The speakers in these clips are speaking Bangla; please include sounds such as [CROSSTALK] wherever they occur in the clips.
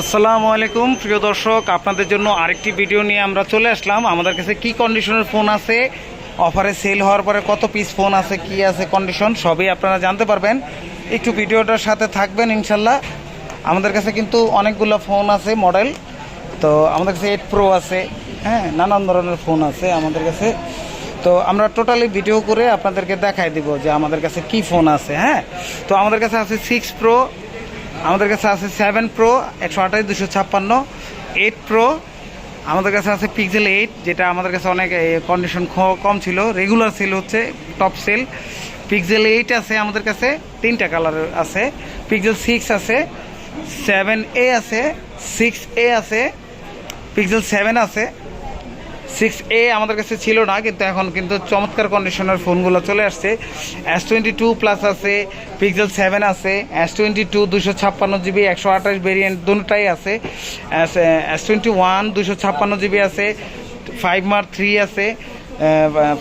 আসসালামু আলাইকুম, প্রিয় দর্শক, আপনাদের জন্য আরেকটি ভিডিও নিয়ে আমরা চলে আসলাম। আমাদের কাছে কি কন্ডিশনের ফোন আছে? অফারে সেল হওয়ার পরে কত পিস ফোন আছে, কি আছে কন্ডিশন সবই আপনারা জানতে পারবেন। একটু ভিডিওটার সাথে থাকবেন, ইনশাল্লাহ। আমাদের কাছে কিন্তু অনেকগুলো ফোন আছে মডেল তো আমাদের কাছে এইট প্রো আছে হ্যাঁ নানান ধরনের ফোন আছে আমাদের কাছে। তো আমরা টোটালি ভিডিও করে আপনাদেরকে দেখাই দিব যে আমাদের কাছে কি ফোন আছে হ্যাঁ। তো আমাদের কাছে আছে সিক্স প্রো আমাদের কাছে আছে সেভেন প্রো একশো আঠাশ, দুশো ছাপ্পান্ন এইট প্রো আমাদের কাছে আছে পিক্সেল এইট যেটা আমাদের কাছে অনেক কন্ডিশন কম ছিল রেগুলার সেল হচ্ছে টপ সেল পিক্সেল এইট আছে আমাদের কাছে, তিনটা কালার আছে। পিক্সেল সিক্স আছে সেভেন এ আছে সিক্স এ আছে পিক্সেল সেভেন আছে সিক্স এ আমাদের কাছে ছিল না, কিন্তু এখন কিন্তু চমৎকার কন্ডিশনের ফোনগুলো চলে আসছে। এস টোয়েন্টি টু প্লাস আছে পিক্সেল সেভেন আছে এস টোয়েন্টি টু দুশো ছাপ্পান্ন জিবি একশো আঠাশ ভেরিয়েন্ট দুটাই আছে এস টোয়েন্টি ওয়ান দুশো ছাপ্পান্ন জিবি আছে ফাইভ মার থ্রি আছে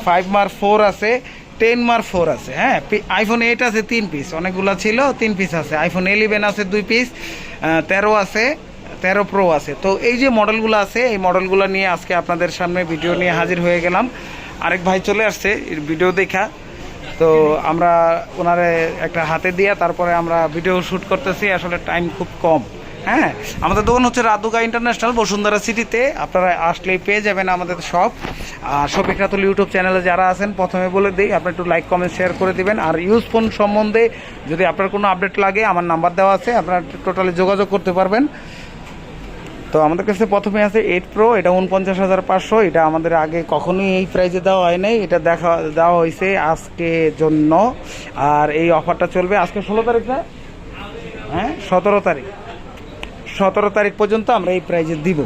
ফাইভ মার ফোর আছে টেন মার ফোর আছে হ্যাঁ? আইফোন এইট আছে, তিন পিস অনেকগুলো ছিল, তিন পিস আছে। আইফোন ইলেভেন আছে, দুই পিস তেরো আছে তেরো প্রো আছে। তো এই যে মডেলগুলো আছে, এই মডেলগুলো নিয়ে আজকে আপনাদের সামনে ভিডিও নিয়ে হাজির হয়ে গেলাম। আরেক ভাই চলে আসছে ভিডিও দেখা। তো আমরা ওনারে একটা হাতে দিয়ে তারপরে আমরা ভিডিও শ্যুট করতেছি, আসলে টাইম খুব কম। হ্যাঁ আমাদের দোকান হচ্ছে রাদুকা ইন্টারন্যাশনাল, বসুন্ধরা সিটিতে। আপনারা আসলেই পেয়ে যাবেন আমাদের সব আর শফিক রাতুল ইউটিউব চ্যানেলে যারা আছেন, প্রথমে বলে দিই, আপনি একটু লাইক, কমেন্ট, শেয়ার করে দিবেন। আর ইউজ ফোন সম্বন্ধে যদি আপনার কোনো আপডেট লাগে, আমার নাম্বার দেওয়া আছে, আপনারা টোটালি যোগাযোগ করতে পারবেন। তো আমাদের কাছে প্রথমে আছে এইট প্রো এটা উনপঞ্চাশ হাজার পাঁচশো, এটা আমাদের আগে কখনোই এই প্রাইজে দেওয়া হয় নাই, এটা দেখা, দেওয়া হয়েছে আজকে জন্য, আর এই অফারটা চলবে আজকে ষোলো তারিখ না? হ্যাঁ সতেরো তারিখ। সতেরো তারিখ পর্যন্ত আমরা এই প্রাইজে দিব।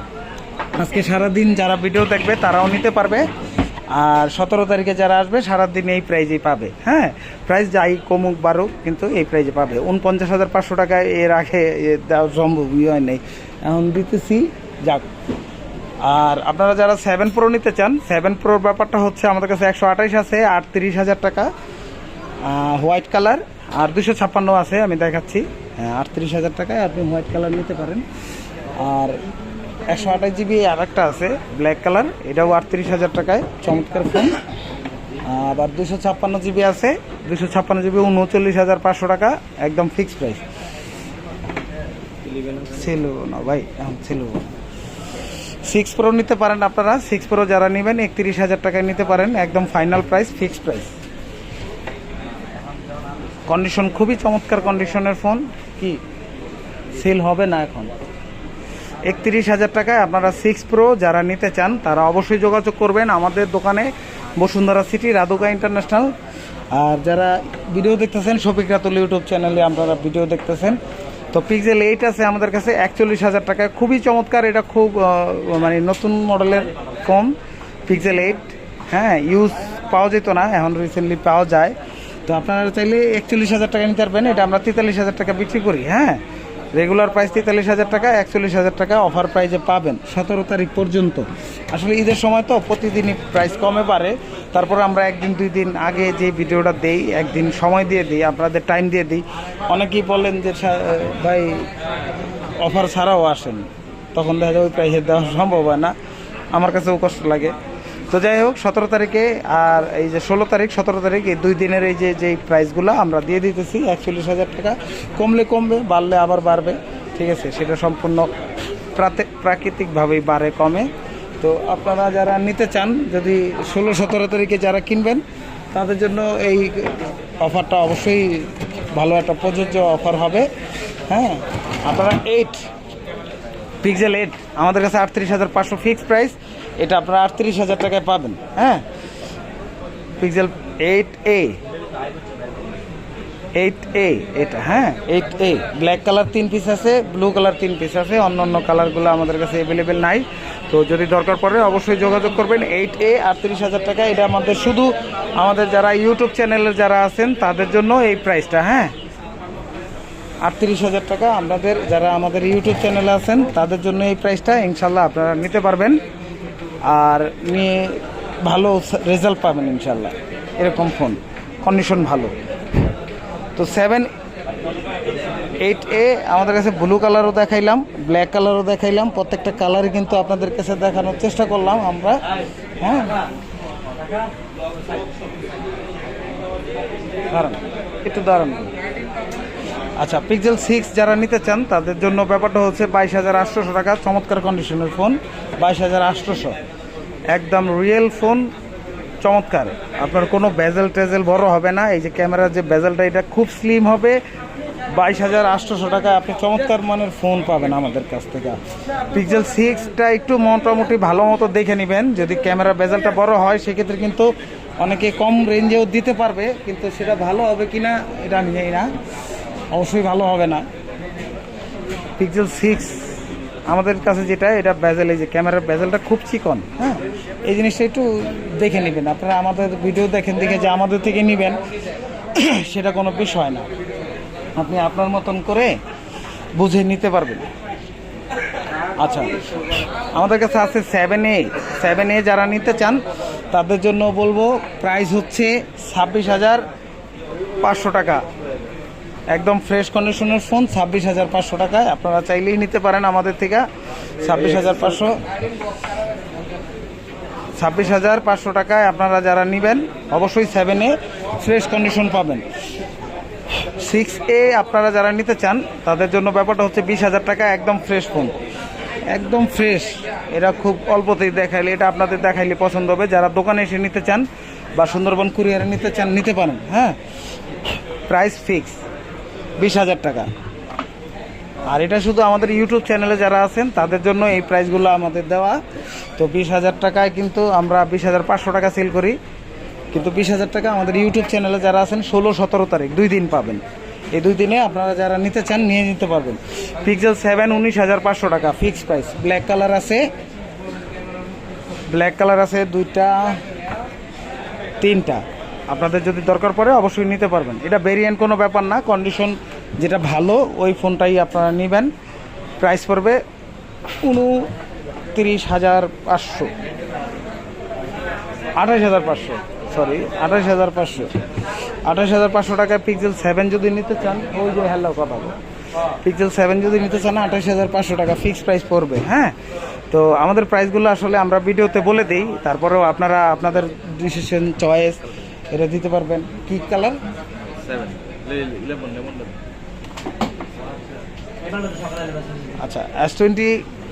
আজকে সারাদিন যারা ভিডিও দেখবে, তারাও নিতে পারবে। আর সতেরো তারিখে যারা আসবে, সারাদিন এই প্রাইজেই পাবে। হ্যাঁ প্রাইস যাই কমুক, বাড়ুক, কিন্তু এই প্রাইজে পাবে। উনপঞ্চাশ হাজার পাঁচশো টাকায় এর আগে দেওয়া সম্ভবই হয় নাই। এখন দিতেছি, যাক। আর আপনারা যারা সেভেন প্রো নিতে চান সেভেন প্রোর ব্যাপারটা হচ্ছে আমাদের কাছে একশো আঠাইশ আছে, আটত্রিশ হাজার টাকা। হোয়াইট কালার আর দুশো ছাপ্পান্ন আছে, আমি দেখাচ্ছি। হ্যাঁ আটত্রিশ হাজার টাকায় আপনি হোয়াইট কালার নিতে পারেন। আর একশো আঠাশ জিবি আর একটা আছে ব্ল্যাক কালার এটাও আটত্রিশ হাজার টাকায়, চমৎকার ফোন আবার দুশো ছাপ্পান্ন জিবি আছে, দুশো ছাপ্পান্ন জিবি উনচল্লিশ হাজার পাঁচশো টাকা, একদম ফিক্সড প্রাইস ছিল না ভাই, এখন ছিল সিক্স প্রো নিতে পারেন আপনারা সিক্স প্রো যারা নেবেন, একত্রিশ হাজার টাকায় নিতে পারেন, একদম final price fixed price condition খুবই চমৎকার কন্ডিশনের ফোন কি? সেল হবে না এখন। একত্রিশ হাজার টাকায় আপনারা সিক্স প্রো যারা নিতে চান, তারা অবশ্যই যোগাযোগ করবেন আমাদের দোকানে, বসুন্ধরা সিটি, রাধুকা ইন্টারন্যাশনাল। আর যারা ভিডিও দেখতেছেন, শফিক রাতুল ইউটিউব চ্যানেলে আপনারা ভিডিও দেখতেছেন তো পিক্সেল এইট আছে আমাদের কাছে একচল্লিশ হাজার টাকায় খুবই চমৎকার, এটা খুব মানে নতুন মডেলের ফোন পিক্সেল এইট হ্যাঁ ইউজ পাওয়া যেত না, এখন রিসেন্টলি পাওয়া যায়। তো আপনারা চাইলে একচল্লিশ হাজার টাকা নিতে পারবেন, এটা আমরা তেতাল্লিশ হাজার টাকা বিক্রি করি হ্যাঁ। রেগুলার প্রাইস তেতাল্লিশ হাজার টাকা, একচল্লিশ হাজার টাকা অফার প্রাইজে পাবেন সতেরো তারিখ পর্যন্ত। আসলে ঈদের সময় তো প্রতিদিনই প্রাইস কমে পারে তারপর আমরা একদিন, দুই দিন আগে যে ভিডিওটা দেই, একদিন সময় দিয়ে দিই, আপনাদের টাইম দিয়ে দিই। অনেকেই বলেন যে ভাই অফার ছাড়াও আসেন। তখন দেখা যায় ওই প্রাইসে দেওয়া সম্ভব হয় না। আমার কাছেও কষ্ট লাগে। তো যাই হোক, সতেরো তারিখে আর এই যে ষোলো তারিখ, সতেরো তারিখ, এই দুই দিনের এই যে যেই প্রাইসগুলো আমরা দিয়ে দিতেছি, একচল্লিশ হাজার টাকা। কমলে কমবে, বাড়লে আবার বাড়বে, ঠিক আছে? সেটা সম্পূর্ণ প্রাকৃতিকভাবেই বাড়ে, কমে। তো আপনারা যারা নিতে চান, যদি ষোলো, সতেরো তারিখে যারা কিনবেন, তাদের জন্য এই অফারটা অবশ্যই ভালো একটা প্রযোজ্য অফার হবে। হ্যাঁ? আপনারা এইট পিক্সেল এইট আমাদের কাছে আটত্রিশ হাজার পাঁচশো ফিক্সড প্রাইস এটা আপনারা আটত্রিশ হাজার টাকায় পাবেন হ্যাঁ? Pixel eight A eight A এটা হ্যাঁ? এইট এ ব্ল্যাক কালার তিন পিস আছে ব্লু কালার তিন পিস আছে অন্য অন্য কালারগুলো আমাদের কাছে অ্যাভেলেবেল নাই। তো যদি দরকার পড়ে অবশ্যই যোগাযোগ করবেন এইট এ আটত্রিশ হাজার টাকা। এটা আমাদের শুধু আমাদের যারা ইউটিউব চ্যানেলের যারা আছেন, তাদের জন্য এই প্রাইসটা হ্যাঁ? আটত্রিশ হাজার টাকা আপনাদের যারা আমাদের ইউটিউব চ্যানেলে আছেন, তাদের জন্য এই প্রাইসটা ইনশাল্লাহ আপনারা নিতে পারবেন। আর নিয়ে ভালো রেজাল্ট পাবেন ইনশাল্লাহ এরকম ফোন কন্ডিশন ভালো। তো সেভেন এইট এ আমাদের কাছে ব্লু কালারও দেখাইলাম ব্ল্যাক কালারও দেখাইলাম। প্রত্যেকটা কালারই কিন্তু আপনাদের কাছে দেখানোর চেষ্টা করলাম আমরা হ্যাঁ? একটু দাঁড়ান। আচ্ছা পিক্সেল সিক্স যারা নিতে চান, তাদের জন্য ব্যাপারটা হচ্ছে বাইশ হাজার আটশোশো টাকা, চমৎকার কন্ডিশনের ফোন বাইশ হাজার আটশোশো। একদম রিয়েল ফোন চমৎকার। আপনার কোনো বেজেল টেজেল বড় হবে না। এই যে ক্যামেরার যে বেজেলটা এটা খুব স্লিম হবে। বাইশ হাজার আটশোশো টাকায় আপনি চমৎকার মানের ফোন পাবেন আমাদের কাছ থেকে। পিক্সেল সিক্সটা একটু মোটামুটি ভালো মতো দেখে নেবেন। যদি ক্যামেরা বেজেলটা বড় হয়, সেক্ষেত্রে কিন্তু অনেকে কম রেঞ্জেও দিতে পারবে, কিন্তু সেটা ভালো হবে কি না এটা আমি জানি না। অবশ্যই ভালো হবে না। পিক্সেল সিক্স আমাদের কাছে যেটা, এটা বেজেল, এই যে ক্যামেরার বেজেলটা খুব চিকন হ্যাঁ? এই জিনিসটা একটু দেখে নেবেন। আপনারা আমাদের ভিডিও দেখেন, দেখে যে আমাদের থেকে নেবেন, [COUGHS] সেটা কোনো বিষয় না। আপনি আপনার মতন করে বুঝে নিতে পারবেন। আচ্ছা আমাদের কাছে আছে সেভেন এ সেভেন এ যারা নিতে চান, তাদের জন্য বলব প্রাইস হচ্ছে ছাব্বিশ হাজার পাঁচশো টাকা। একদম ফ্রেশ কন্ডিশনের ফোন ছাব্বিশ হাজার পাঁচশো টাকায়। আপনারা চাইলেই নিতে পারেন আমাদের থেকে। ছাব্বিশ হাজার পাঁচশো। ছাব্বিশ হাজার পাঁচশো টাকায় আপনারা যারা নেবেন, অবশ্যই সেভেনে ফ্রেশ কন্ডিশন পাবেন। সিক্স এ আপনারা যারা নিতে চান, তাদের জন্য ব্যাপারটা হচ্ছে বিশ হাজার টাকা একদম ফ্রেশ ফোন একদম ফ্রেশ এরা খুব অল্পতেই দেখাইলে, এটা আপনাদের দেখাইলে পছন্দ হবে। যারা দোকানে এসে নিতে চান বা সুন্দরবন কুরিয়ারে নিতে চান, নিতে পারেন হ্যাঁ? প্রাইস ফিক্স বিশ হাজার টাকা। আর এটা শুধু আমাদের ইউটিউব চ্যানেলে যারা আছেন, তাদের জন্য এই প্রাইসগুলো আমাদের দেওয়া। তো বিশ হাজার টাকায় কিন্তু আমরা বিশ হাজার পাঁচশো টাকা সেল করি। কিন্তু বিশ হাজার টাকা আমাদের ইউটিউব চ্যানেলে যারা আছেন, ষোলো সতেরো তারিখ, দুই দিন পাবেন। এই দুই দিনে আপনারা যারা নিতে চান, নিয়ে নিতে পারবেন। পিক্সেল সেভেন উনিশ হাজার পাঁচশো টাকা ফিক্স প্রাইস ব্ল্যাক কালার আছে। ব্ল্যাক কালার আছে দুইটা, তিনটা। আপনাদের যদি দরকার পড়ে অবশ্যই নিতে পারবেন। এটা ভেরিয়েন্ট কোনো ব্যাপার না কন্ডিশন যেটা ভালো, ওই ফোনটাই আপনারা নেবেন। প্রাইস পড়বে উনতিরিশ হাজার পাঁচশো। আঠাশ হাজার পাঁচশো সরি আঠাশ হাজার পাঁচশো। আঠাশ হাজার পাঁচশো টাকায় পিক্সেল সেভেন যদি নিতে চান, ওই যে হ্যালো কথা পিক্সেল সেভেন যদি নিতে চান, আঠাশ হাজার পাঁচশো টাকা ফিক্স প্রাইস পড়বে হ্যাঁ? তো আমাদের প্রাইসগুলো আসলে আমরা ভিডিওতে বলে দিই, তারপরেও আপনারা, আপনাদের ডিসিশন চয়েস এটা দিতে পারবেন। কি কালার. আচ্ছা এস টোয়েন্টি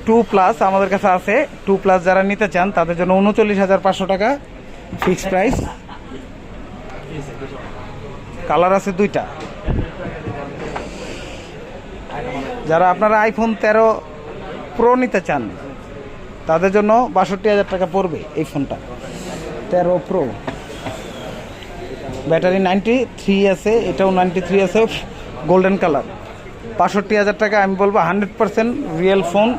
টু প্লাস আমাদের কাছে আছে। টু প্লাস যারা নিতে চান তাদের জন্য উনচল্লিশ হাজার পাঁচশো টাকা ফিক্সড প্রাইস কালার আছে দুইটা। যারা আপনারা আইফোন তেরো প্রো নিতে চান তাদের জন্য বাষট্টি হাজার টাকা পড়বে এই ফোনটা। তেরো প্রো ব্যাটারি নাইনটি থ্রি আছে, এটাও নাইনটি থ্রি আছে গোল্ডেন কালার বাষট্টি হাজার টাকা আমি বলব হান্ড্রেড পার্সেন্ট রিয়েল ফোন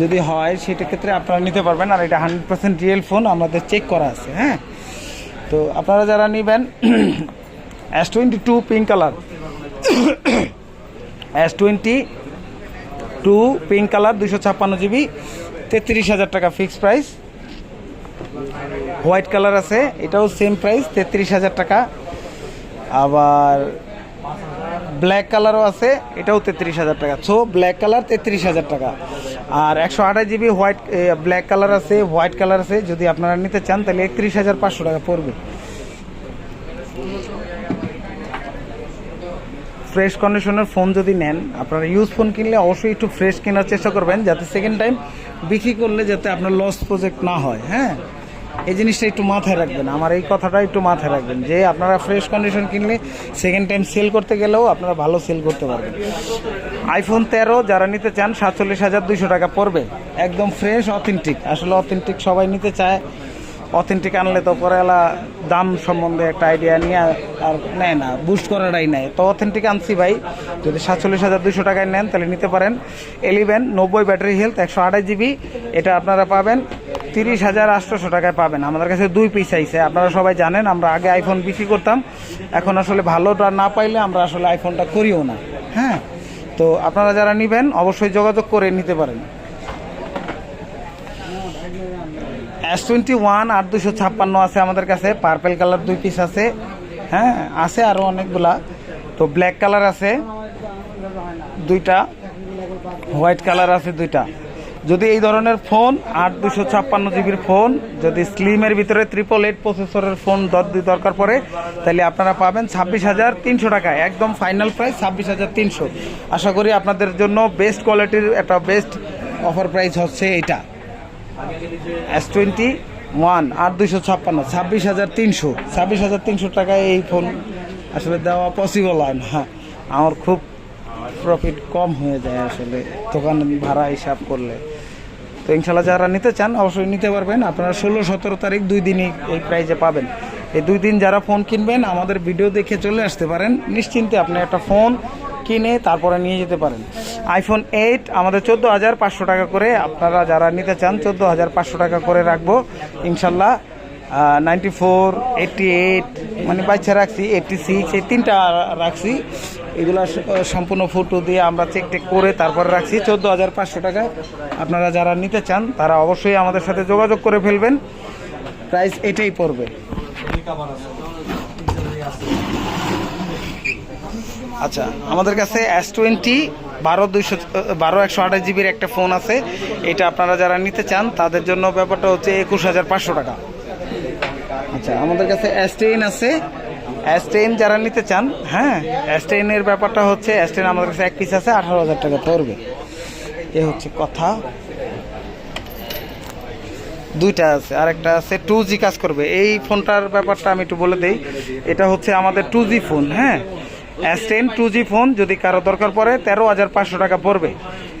যদি হয় সেটা ক্ষেত্রে আপনারা নিতে পারবেন, আর এটা হান্ড্রেড পার্সেন্ট রিয়েল ফোন আমাদের চেক করা আছে হ্যাঁ? তো আপনারা যারা নেবেন S twenty two pink colour S twenty two pink colour দুশো ছাপ্পান্ন জিবি তেত্রিশ হাজার টাকা ফিক্সড প্রাইস হোয়াইট কালার আছে, এটাও সেম প্রাইস তেত্রিশ হাজার টাকা। আবার ব্ল্যাক কালারও আছে, এটাও তেত্রিশ হাজার টাকা। সো ব্ল্যাক কালার তেত্রিশ হাজার টাকা। আর একশো আঠাশ জিবি হোয়াইট ব্ল্যাক কালার আছে হোয়াইট কালার আছে, যদি আপনারা নিতে চান, তাহলে একত্রিশ হাজার পাঁচশো টাকা পড়বে। ফ্রেশ কন্ডিশনের ফোন যদি নেন, আপনারা ইউজ ফোন কিনলে অবশ্যই একটু ফ্রেশ কেনার চেষ্টা করবেন, যাতে সেকেন্ড টাইম বিক্রি করলে যাতে আপনার লস প্রজেক্ট না হয় হ্যাঁ? এই জিনিসটা একটু মাথায় রাখবেন, আমার এই কথাটা একটু মাথায় রাখবেন, যে আপনারা ফ্রেশ কন্ডিশন কিনলে সেকেন্ড টাইম সেল করতে গেলেও আপনারা ভালো সেল করতে পারবেন। আইফোন তেরো যারা নিতে চান, সাতচল্লিশ হাজার দুইশো টাকা পড়বে। একদম ফ্রেশ অথেন্টিক আসলে অথেন্টিক সবাই নিতে চায়। অথেন্টিক আনলে তো পরে এলা দাম সম্বন্ধে একটা আইডিয়া নিয়ে আর নেয় না বুস্ট করাটাই নেয়। তো অথেন্টিক আনছি ভাই। যদি সাতচল্লিশ হাজার দুশো টাকায় নেন, তাহলে নিতে পারেন। এলিভেন নব্বই ব্যাটারি হেলথ একশো আঠাশ জিবি এটা আপনারা পাবেন। তিরিশ হাজার আটশোশো টাকায় পাবেন। আমাদের কাছে দুই পিস আইছে। আপনারা সবাই জানেন, আমরা আগে আইফোন বিক্রি করতাম। এখন আসলে ভালোটা না পাইলে আমরা আসলে আইফোনটা করিও না। হ্যাঁ? তো আপনারা যারা নেবেন, অবশ্যই যোগাযোগ করে নিতে পারেন। এস টোয়েন্টি ওয়ান আর দুশো ছাপ্পান্ন আছে আমাদের কাছে। পার্পেল কালার দুই পিস আছে। হ্যাঁ? আছে আরও অনেকগুলা। তো ব্ল্যাক কালার আছে দুইটা। হোয়াইট কালার আছে দুইটা। যদি এই ধরনের ফোন, আট দুশো ছাপ্পান্ন জিবির ফোন, যদি স্লিমের ভিতরে ট্রিপল এইট প্রসেসরের ফোন দর- দরকার পড়ে, তাহলে আপনারা পাবেন ছাব্বিশ হাজার তিনশো টাকায় একদম ফাইনাল প্রাইস ছাব্বিশ হাজার তিনশো। আশা করি আপনাদের জন্য বেস্ট কোয়ালিটির একটা বেস্ট অফার প্রাইস হচ্ছে এইটা। এস টোয়েন্টি ওয়ান আট দুশো ছাপ্পান্ন, ছাব্বিশ হাজার তিনশো। ছাব্বিশ হাজার তিনশো টাকায় এই ফোন আসলে দেওয়া পসিবল হয় না। আমার খুব প্রফিট কম হয়ে যায় আসলে, দোকান ভাড়া হিসাব করলে। তো ইনশাল্লাহ যারা নিতে চান, অবশ্যই নিতে পারবেন। আপনারা ষোলো, সতেরো তারিখ দুই দিনই এই প্রাইজে পাবেন। এই দুই দিন যারা ফোন কিনবেন, আমাদের ভিডিও দেখে চলে আসতে পারেন। নিশ্চিন্তে আপনি একটা ফোন কিনে তারপরে নিয়ে যেতে পারেন। আইফোন এইট আমাদের চোদ্দ হাজার পাঁচশো টাকা করে আপনারা যারা নিতে চান, চোদ্দ হাজার পাঁচশো টাকা করে রাখব। ইনশাল্লাহ নাইনটি ফোর এইটটি এইট মানে বাচ্চা রাখছি এইটটি সিক্স এই তিনটা রাখছি। এগুলো সম্পূর্ণ ফটো দিয়ে আমরা চেক টেক করে তারপরে রাখছি। চোদ্দ হাজার পাঁচশো টাকায় আপনারা যারা নিতে চান, তারা অবশ্যই আমাদের সাথে যোগাযোগ করে ফেলবেন। প্রাইস এটাই পড়বে। আচ্ছা আমাদের কাছে এস টোয়েন্টি বারো দুইশো বারো একশো আঠাশ জিবির একটা ফোন আছে। এটা আপনারা যারা নিতে চান, তাদের জন্য ব্যাপারটা হচ্ছে একুশ হাজার পাঁচশো টাকা। আচ্ছা আমাদের কাছে এস টেন আছে। এস টেন যারা নিতে চান হ্যাঁ এস টেনের ব্যাপারটা হচ্ছে এস টেন আমাদের কাছে এক পিস আছে, আঠারো হাজার টাকা পড়বে। এ হচ্ছে কথা। দুইটা আছে আর একটা আছে টু জি কাজ করবে। এই ফোনটার ব্যাপারটা আমি একটু বলে দেই, এটা হচ্ছে আমাদের টু জি ফোন হ্যাঁ। S ten two G phone, যদি কারও দরকার পড়ে, তেরো হাজার পাঁচশো টাকা পড়বে।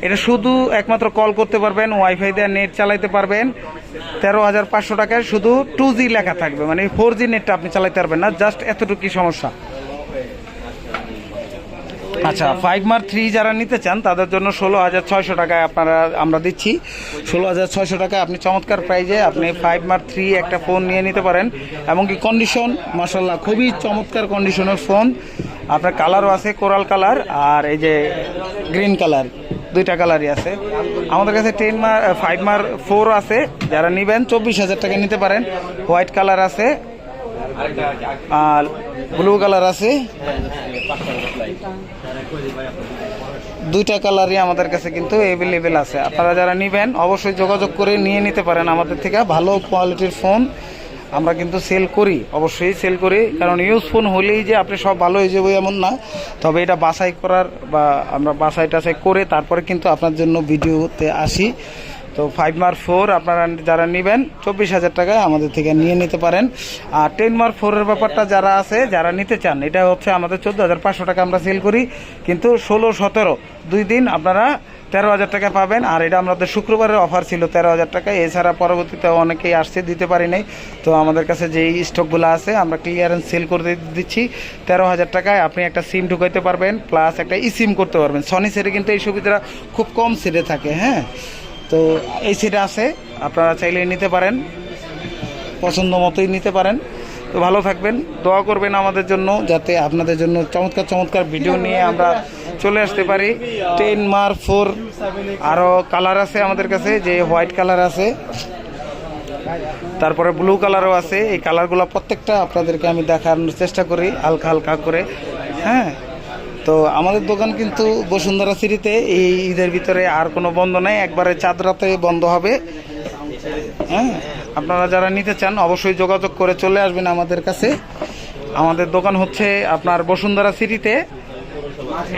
এটা শুধু একমাত্র কল করতে পারবেন ওয়াইফাই দিয়ে নেট চালাইতে পারবেন। তেরো হাজার পাঁচশো টাকায় শুধু টু জি লেখা থাকবে মানে ফোর জি নেটটা আপনি চালাইতে পারবেন না জাস্ট এতটুকুই সমস্যা। আচ্ছা ফাইভ মার থ্রি যারা নিতে চান, তাদের জন্য ষোলো হাজার ছয়শো টাকায় আপনারা, আমরা দিচ্ছি। ষোলো হাজার ছয়শো টাকায় আপনি চমৎকার প্রাইজে আপনি ফাইভ মার থ্রি একটা ফোন নিয়ে নিতে পারেন এমনকি কন্ডিশন মাসাল্লাহ খুবই চমৎকার কন্ডিশনের ফোন আপনার কালারও আছে কোরাল কালার আর এই যে গ্রিন কালার দুইটা কালারই আছে। আমাদের কাছে টেন মার ফাইভ মার ফোর আছে। যারা নেবেন, চব্বিশ হাজার টাকা নিতে পারেন। হোয়াইট কালার আছে। আর ব্লু কালার আছে। দুইটা কালারই আমাদের কাছে কিন্তু অ্যাভেলেবেল আছে। আপনারা যারা নেবেন, অবশ্যই যোগাযোগ করে নিয়ে নিতে পারেন আমাদের থেকে। ভালো কোয়ালিটির ফোন আমরা কিন্তু সেল করি, অবশ্যই সেল করি। কারণ ইউজ ফোন হলেই যে আপনি সব ভালো হয়ে যাবে এমন না। তবে এটা বাছাই করার বা আমরা বাছাই টাছাই করে তারপরে কিন্তু আপনার জন্য ভিডিওতে আসি। তো ফাইভ মার্ক ফোর আপনারা যারা নেবেন, চব্বিশ হাজার টাকায় আমাদের থেকে নিয়ে নিতে পারেন। আর টেন মার্ক ফোরের ব্যাপারটা যারা আছে, যারা নিতে চান, এটা হচ্ছে আমাদের চোদ্দ হাজার পাঁচশো টাকা আমরা সেল করি। কিন্তু ষোলো, সতেরো, দুই দিন আপনারা তেরো হাজার টাকা পাবেন। আর এটা আমাদের শুক্রবারের অফার ছিল তেরো হাজার টাকা। এছাড়া পরবর্তীতে অনেকেই আসছে, দিতে পারি নাই। তো আমাদের কাছে যেই স্টকগুলো আছে, আমরা ক্লিয়ারেন্স সেল করে দিচ্ছি তেরো হাজার টাকায়। আপনি একটা সিম ঢুকাইতে পারবেন প্লাস একটা ই সিম করতে পারবেন। সনি সেটে কিন্তু এই সুবিধাটা খুব কম সেটে থাকে হ্যাঁ? তো এই সেটে আছে, আপনারা চাইলে নিতে পারেন, পছন্দ মতোই নিতে পারেন। তো ভালো থাকবেন, দোয়া করবেন আমাদের জন্য যাতে আপনাদের জন্য চমৎকার চমৎকার ভিডিও নিয়ে আমরা চলে আসতে পারি। টেন মার ফোর আরও কালার আছে আমাদের কাছে, যে হোয়াইট কালার আছে। তারপরে ব্লু কালারও আছে, এই কালারগুলো প্রত্যেকটা আপনাদেরকে আমি দেখানোর চেষ্টা করি, হালকা হালকা করে হ্যাঁ। তো আমাদের দোকান কিন্তু বসুন্ধরা সিটিতে, এই ঈদের ভিতরে আর কোনো বন্ধ নাই, একবারে চাঁদ রাতে বন্ধ হবে। হ্যাঁ আপনারা যারা নিতে চান অবশ্যই যোগাযোগ করে চলে আসবেন আমাদের কাছে। আমাদের দোকান হচ্ছে আপনার বসুন্ধরা সিটিতে।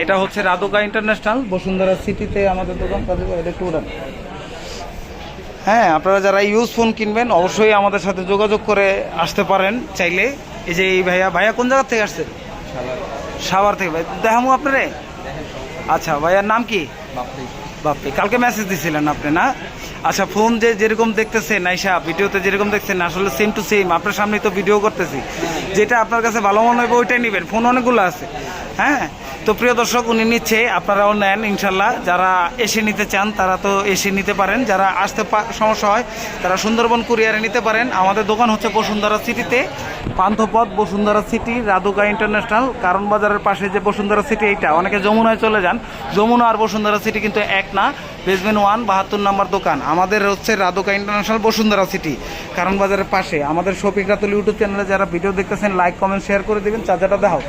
এটা হচ্ছে রাধুকা ইন্টারন্যাশনাল বসুন্ধরা সিটিতে আমাদের দোকান। একটু। হ্যাঁ আপনারা যারা ইউজ ফোন কিনবেন অবশ্যই আমাদের সাথে যোগাযোগ করে আসতে পারেন চাইলে। এই যে এই ভাইয়া ভাইয়া কোন জায়গা থেকে আসছে? সাভার থেকে। ভাই দেখামু আপনারে? আচ্ছা ভাইয়ার নাম কি? বাপরে। কালকে মেসেজ দিছিলেন আপনি না? আচ্ছা ফোন যে যেরকম দেখতেছেন, নাইসা, ভিডিওতে যেরকম দেখছেন, আসলে সেম টু সেম আপনার সামনেই তো ভিডিও করতেছি। যেটা আপনার কাছে ভালো মনে হবে, ওইটাই নেবেন। ফোন অনেকগুলো আছে হ্যাঁ? তো প্রিয় দর্শক, উনি নিচ্ছে, আপনারাও নেন, ইনশাল্লাহ। যারা এসে নিতে চান, তারা তো এসে নিতে পারেন। যারা আসতে সমস্যা হয়, তারা সুন্দরবন কুরিয়ারে নিতে পারেন। আমাদের দোকান হচ্ছে বসুন্ধরা সিটিতে, পান্থপথ বসুন্ধরা সিটি রাধুকা ইন্টারন্যাশনাল। কারণ বাজারের পাশে যে বসুন্ধরা সিটি, এইটা, অনেকে যমুনায় চলে যান। যমুনা আর বসুন্ধরা সিটি কিন্তু এক না। বেসমেন্ট ওয়ান, বাহাত্তর নাম্বার দোকান। আমাদের হচ্ছে রাধুকা ইন্টারন্যাশনাল বসুন্ধরা সিটি কারণ বাজারের পাশে। আমাদের শফিক রাতুল ইউটিউব চ্যানেলে যারা ভিডিও দেখতেছেন লাইক কমেন্ট শেয়ার করে দেবেন, চার্জারটা দেখাও।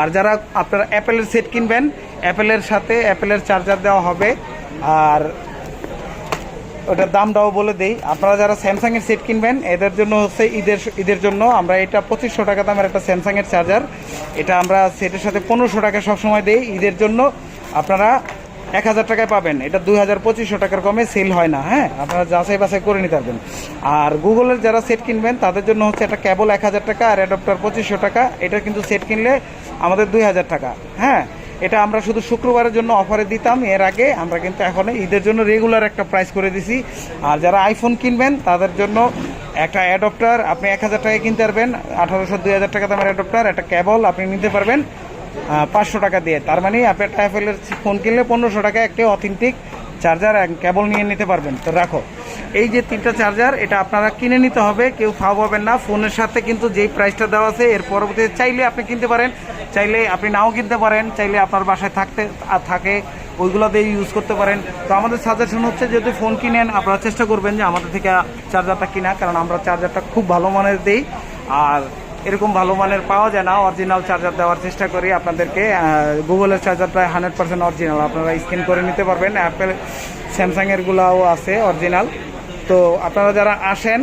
আর যারা আপনারা অ্যাপেলের সেট কিনবেন, অ্যাপেলের সাথে অ্যাপেলের চার্জার দেওয়া হবে। আর ওটার দামটাও বলে দেই। আপনারা যারা স্যামসাংয়ের সেট কিনবেন, এদের জন্য হচ্ছে ঈদের ঈদের জন্য আমরা এটা পঁচিশশো টাকা দামের একটা স্যামসাংয়ের চার্জার। এটা আমরা সেটের সাথে পনেরোশো টাকা সবসময় দিই। ঈদের জন্য আপনারা এক হাজার টাকায় পাবেন। এটা দুই হাজার পঁচিশশো টাকার কমে সেল হয় না হ্যাঁ? আপনারা যাচাই বাছাই করে নিতে পারবেন। আর গুগলের যারা সেট কিনবেন, তাদের জন্য হচ্ছে একটা কেবল এক হাজার টাকা আর অ্যাডপ্টার পঁচিশশো টাকা। এটা কিন্তু সেট কিনলে আমাদের দুই হাজার টাকা হ্যাঁ? এটা আমরা শুধু শুক্রবারের জন্য অফারে দিতাম, এর আগে আমরা কিন্তু এখন ঈদের জন্য রেগুলার একটা প্রাইস করে দিছি। আর যারা আইফোন কিনবেন, তাদের জন্য একটা অ্যাডপ্টার আপনি এক হাজার টাকায় কিনতে পারবেন। আঠারোশো, দুই হাজার টাকা দামের অ্যাডপ্টার একটা কেবল আপনি নিতে পারবেন। পাঁচশো টাকা দিয়ে। তার মানে অ্যাপের অ্যাপেলের ফোন কিনলে পনেরোশো টাকা একটি অথেন্টিক চার্জার কেবল নিয়ে নিতে পারবেন। তো রাখো। এই যে তিনটা চার্জার এটা আপনারা কিনে নিতে হবে। কেউ ফাও পাবেন না। ফোনের সাথে কিন্তু যেই প্রাইসটা দেওয়া আছে, এর পরবর্তীতে চাইলে আপনি কিনতে পারেন। চাইলে আপনি নাও কিনতে পারেন। চাইলে আপনার বাসায় থাকতে থাকে। ওইগুলো দিয়ে ইউজ করতে পারেন। তো আমাদের সাজেশন হচ্ছে, যদি ফোন কিনেন, আপনারা চেষ্টা করবেন যে আমাদের থেকে চার্জারটা কিনা কারণ আমরা চার্জারটা খুব ভালো মানের দিই। আর এরকম ভালো মানের পাওয়া যায় না। অরিজিনাল চার্জার দেওয়ার চেষ্টা করি আপনাদেরকে। গুগলের চার্জার প্রায় হান্ড্রেড পার্সেন্ট অরিজিনাল আপনারা স্ক্যান করে নিতে পারবেন। অ্যাপেল স্যামসাংয়ের গুলাও আছে অরিজিনাল তো আপনারা যারা আসেন,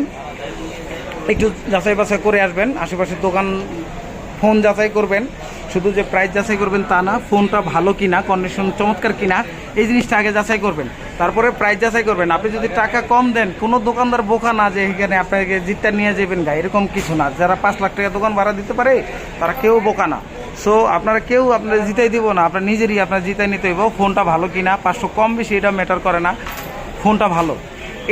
একটু যাচাই বাছাই করে আসবেন। আশেপাশের দোকান ফোন যাচাই করবেন। শুধু যে প্রাইস যাচাই করবেন তা না, ফোনটা ভালো কিনা কন্ডিশন চমৎকার কিনা, এই জিনিসটা আগে যাচাই করবেন। তারপরে প্রাইস যাচাই করবেন। আপনি যদি টাকা কম দেন, কোনো দোকানদার বোকা না যে এখানে আপনাকে জিতটা নিয়ে যাবেন গা, এরকম কিছু না। যারা পাঁচ লাখ টাকা দোকান ভাড়া দিতে পারে, তারা কেউ বোকা না। সো আপনারা কেউ আপনার জিতাই দিব না, আপনার নিজেরই আপনার জিতাই নিতে হইব। ফোনটা ভালো কিনা, পাঁচশো কম বেশি এটা ম্যাটার করে না। ফোনটা ভালো।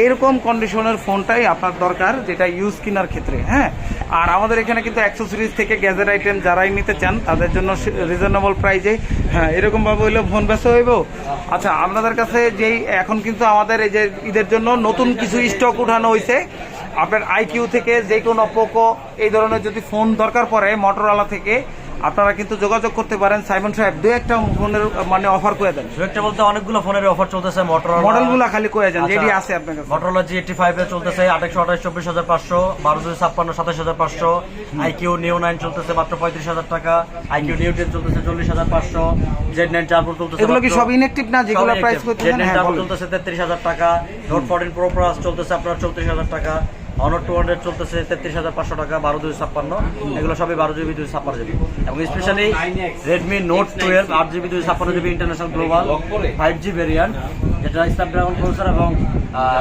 এরকম কন্ডিশনের ফোনটাই আপনার দরকার, যেটা ইউজ কেনার ক্ষেত্রে হ্যাঁ? আর আমাদের এখানে কিন্তু অ্যাক্সেসরিজ থেকে গ্যাজেট আইটেম যারাই নিতে চান, তাদের জন্য রিজনেবল প্রাইজে হ্যাঁ এরকমভাবে হইলে ফোন ব্যস্ত হইব। আচ্ছা আপনাদের কাছে যেই এখন কিন্তু আমাদের এই যে ঈদের জন্য নতুন কিছু স্টক উঠানো হয়েছে আপনার আইকিউ থেকে যে কোনো পোকো এই ধরনের যদি ফোন দরকার পড়ে মোটরওয়ালা থেকে আপনারা কিন্তু যোগাযোগ করতে পারেন সাইমন সাহেব দু একটা ফোনের মানে অফার করে দেন দু একটা বলতে অনেকগুলো ফোনের অফার চলতেছে মোটরোলা মডেলগুলো খালি করে যান আচ্ছা। যেটি আছে আপনার কাছে মোটরোলা জি এইটি ফাইভ এ চলতেছে আঠাশশো আঠাশ চব্বিশ হাজার পাঁচশো বারো দুই ছাপ্পান্ন সাতাশ হাজার পাঁচশো আইকিউ নিউ নাইন চলতেছে মাত্র পঁয়ত্রিশ হাজার টাকা আইকিউ নিউ টেন চলতেছে চল্লিশ হাজার পাঁচশো জেড নাইন চারপুর চলতেছে এগুলো কি সব ইনঅ্যাক্টিভ না যেগুলো প্রাইস। করতে জেড নাইন হ্যাঁ চারপুর চলতেছে তেত্রিশ হাজার টাকা নোট ফোরটিন প্রো প্লাস চলতেছে আপনার চৌত্রিশ হাজার টাকা অনর টু হান্ড্রেড চলতেছে তেত্রিশ হাজার পাঁচশো টাকা বারো দুই ছাপ্পান্ন। এগুলো সবই বারো জিবি দুই ছাপ্পান্ন জিবি। এবং স্পেশালি রেডমি নোট টুয়েলভ আট জিবি দুই ছাপ্পান্ন GB international global five G variant যেটা স্ন্যাপড্রাগন প্রসেসর এবং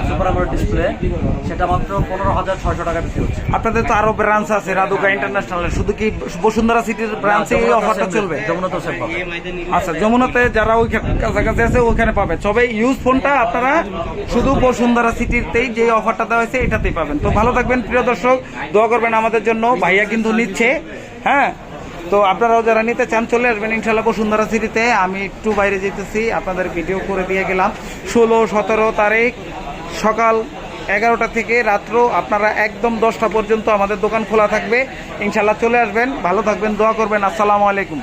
সুপার আমোলেড ডিসপ্লে সেটা মাত্র পনেরো হাজার ছয়শো টাকা বিক্রি হচ্ছে। আপনাদের তো আরও ব্রাঞ্চ আছে রাধুকা ইন্টারন্যাশনাল শুধু কি বসুন্ধরা সিটির ব্রাঞ্চে এই অফারটা চলবে? যমুনা তো পাবে। আচ্ছা যমুনাতে যারা ওইখানে কাছাকাছি আছে ওইখানে পাবে। তবে ইউজ ফোনটা আপনারা শুধু বসুন্ধরা সিটিতেই যে অফারটা দেওয়া হয়েছে এটাতেই পাবেন। তো ভালো থাকবেন, প্রিয় দর্শক। দোয়া করবেন আমাদের জন্য। ভাইয়া কিন্তু নিচ্ছে। হ্যাঁ? তো আপনারাও যারা নিতে চান, চলে আসবেন ইনশাল্লাহ বসুন্ধরা সিটিতে। আমি একটু বাইরে যেতেছি, আপনাদের ভিডিও করে দিয়ে গেলাম। ষোলো, সতেরো তারিখ সকাল এগারোটা থেকে রাত্র আপনারা একদম দশটা পর্যন্ত আমাদের দোকান খোলা থাকবে। ইনশাল্লাহ চলে আসবেন। ভালো থাকবেন, দোয়া করবেন। আসসালামু আলাইকুম।